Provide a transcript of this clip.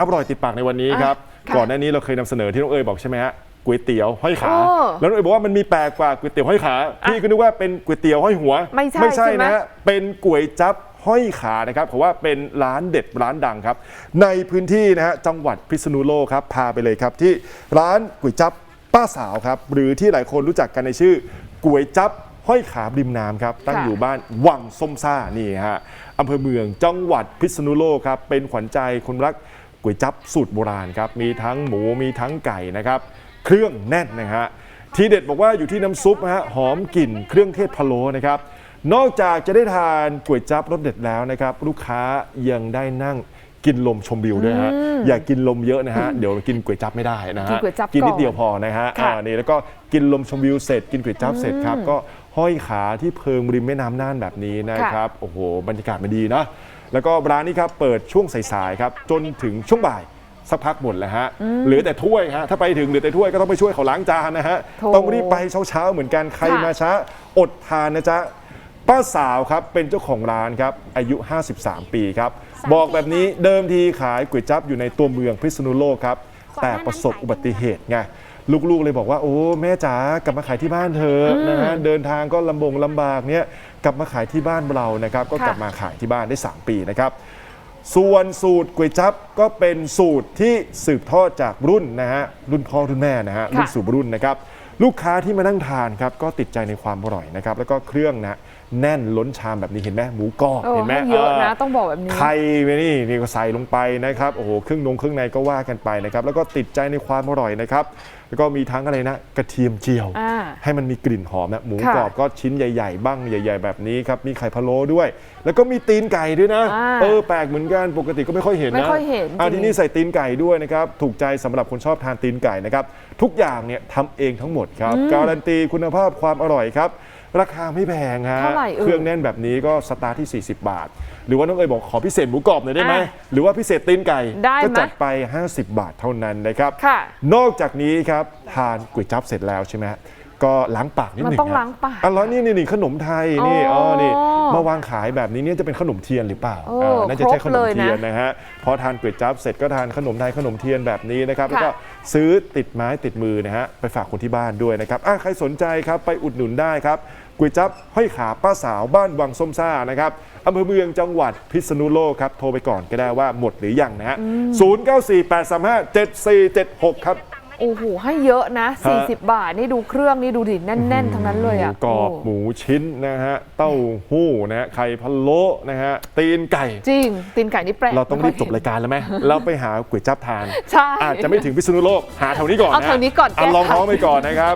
อร่อยติดปากในวันนี้ครับ ค่ะ ก่อนหน้านี้เราเคยนำเสนอที่น้องเอ๋ยบอกใช่ไหมฮะก๋วยเตี๋ยวห้อยขา โอ้แล้วน้องเอ๋ยบอกว่ามันมีแปลกกว่าก๋วยเตี๋ยวห้อยขา พี่ก็นึกว่าเป็นก๋วยเตี๋ยวห้อยหัวไม่ใช่ไม่ใช่ใช่ไหม นะฮะเป็นก๋วยจั๊บห้อยขานะครับเขาว่าเป็นร้านเด็ดร้านดังครับ ในพื้นที่นะฮะจังหวัดพิษณุโลกครับพาไปเลยครับที่ร้านก๋วยจั๊บป้าสาวครับหรือที่หลายคนรู้จักกันในชื่อก๋วยจั๊บห้อยขาริมน้ำครับตั้งค่ะ อยู่ บ้านวังส้มซ่านี่ฮะอำเภอเมืองจังหวัดพิษณุโลกครับ เป็นขวัญใจคนรัก ก๋วยจั๊บสูตรโบราณครับมีทั้งหมูมีทั้งไก่นะครับเครื่องแน่นนะฮะทีเด็ดบอกว่าอยู่ที่น้ำซุปนะฮะหอมกลิ่นเครื่องเทศพะโล้นะครับนอกจากจะได้ทานก๋วยจั๊บรสเด็ดแล้วนะครับลูกค้ายังได้นั่งกินลมชมวิวด้วยฮะอย่ากินลมเยอะนะฮะเดี๋ยวกินก๋วยจั๊บไม่ได้นะกิฮะนก๋วยจั๊บกินนิดก่อนเดียวพอนะฮะค่ะอ่านี่แล้วก็กินลมชมวิวเสร็จกินก๋วยจั๊บเสร็จครับก็ห้อยขาที่เพิงริมแม่น้ำน่านแบบนี้นะครับโอ้โหบรรยากาศมันดีนะ แล้วก็ร้านนี้ครับเปิดช่วงสายๆครับจนถึงช่วงบ่ายสักพักหมดแล้วฮะเหลือแต่ถ้วยฮะถ้าไปถึงเหลือแต่ถ้วยก็ต้องไปช่วยเขาล้างจานนะฮะโถต้องรีบไปเช้าๆเหมือนกันใครค่ะมาช้าอดทานนะจ๊ะป้าสาวครับเป็นเจ้าของร้านครับอายุ 53 ปีครับบอกแบบนี้เดิมทีขายก๋วยจั๊บอยู่ในตัวเมืองพิษณุโลกครับแต่ประสบอุบัติเหตุไง ลูกๆเลยบอกว่าโอ้แม่จ๋ากลับมาขายที่บ้านเธอะนะฮะเดินทางก็ลำบงลำบากเนี่ยกลับมาขายที่บ้านเรานะครับ ก็ค่ะกลับมาขายที่บ้านได้ 3 ปีนะครับ ส่วนสูตรก๋วยจั๊บก็เป็นสูตรที่สืบทอดจากรุ่นนะฮะรุ่นพ่อรุ่นแม่นะฮะรุ่นสู่รุ่นนะครับลูกค้าที่มานั่งทานครับก็ติดใจในความอร่อยนะครับ แล้วก็เครื่องนะแน่นล้นชามแบบนี้เห็นไหมหมูกรอบโอ้เห็นไหมให้เยอะนะต้องบอกแบบนี้ไข่ไปนี่นี่ก็ใส่ลงไปนะครับโอ้โหเครื่องนงเครื่องในก็ว่ากันไปนะครับ แล้วก็ติดใจในความอร่อยนะครับ แล้วก็มีทั้งอะไรนะ กระเทียมเจียว อ่า ให้มันมีกลิ่นหอมนะหมูค่ะ กรอบก็ชิ้นใหญ่ ๆ บ้างใหญ่ ๆ แบบนี้ครับมีไข่พะโล้ด้วย แล้วก็มีตีนไก่ด้วยนะอ่าเออแปลกเหมือนกันปกติก็ไม่ค่อยเห็นนะไม่ค่อยเห็นอ่าจริที่งนี่ใส่ตีนไก่ด้วยนะครับถูกใจสำหรับคนชอบทานตีนไก่นะครับทุกอย่างเนี่ยทำเองทั้งหมดครับการันตีคุณภาพความอร่อยครับ ราคาไม่แพงฮะเท่าไหร่เอ่ยเครื่องแน่นแบบนี้ก็สตาร์ทที่ 40 บาท หรือว่าน้องเอ๋ยบอกขอพิเศษหมูกรอบหน่อยได้ไหมอะหรือว่าพิเศษตีนไก่ได้ไหมก็จัดไป 50 บาทเท่านั้นนะครับ ค่ะ นอกจากนี้ครับทานก๋วยจั๊บเสร็จแล้วใช่ไหมฮะ ก็ล้างปากนิดหมันนึ่งต้องฮะล้างปากอ๋อแล้วนี่นี่นี่ขนมไทยนี่อ๋อ๋อออนี่มาวางขายแบบนี้เนี่ยจะเป็นขนมเทียนหรือเปล่าโอ้เออน่าจะใช่ขนมเทียนครบเลยนะนะฮะพอทานก๋วยจั๊บเสร็จก็ทานขนมไทยขนมเทียนแบบนี้นะครับค่ะแล้วก็ซื้อติดไม้ติดมือนะฮะไปฝากคนที่บ้านด้วยนะครับอะใครสนใจครับไปอุดหนุนได้ครับก๋วยจั๊บห้อยขาป้าสาวบ้านวังส้มซ่านะครับอำเภอเมืองจังหวัดพิษณุโลกครับ โทรไปก่อนก็ได้ว่าหมดหรือยังนะฮะ 0948357476 ครับ โอ้โหให้เยอะนะฮะ40 บาท นี่ดูเครื่องนี่ดูดิแน่น ๆ ทั้งนั้นเลยหอะมูกรอบโหมูชิ้นนะฮะ เต้าหู้นะฮะไข่พะโล้นะฮะ ตีนไก่ จริง ตีนไก่นี่แปลกเราต้องรีบจบไม่ค่ยรายการแล้วไหมเราไปหาก๋วยจั๊บทาน ใช่ อาจจะไม่ถึงพิษณุโลก หาแถวนี้ก่อนเอานะแถวนี้ก่อนอะแก้ลองไขท้องไปก่อนนะครับ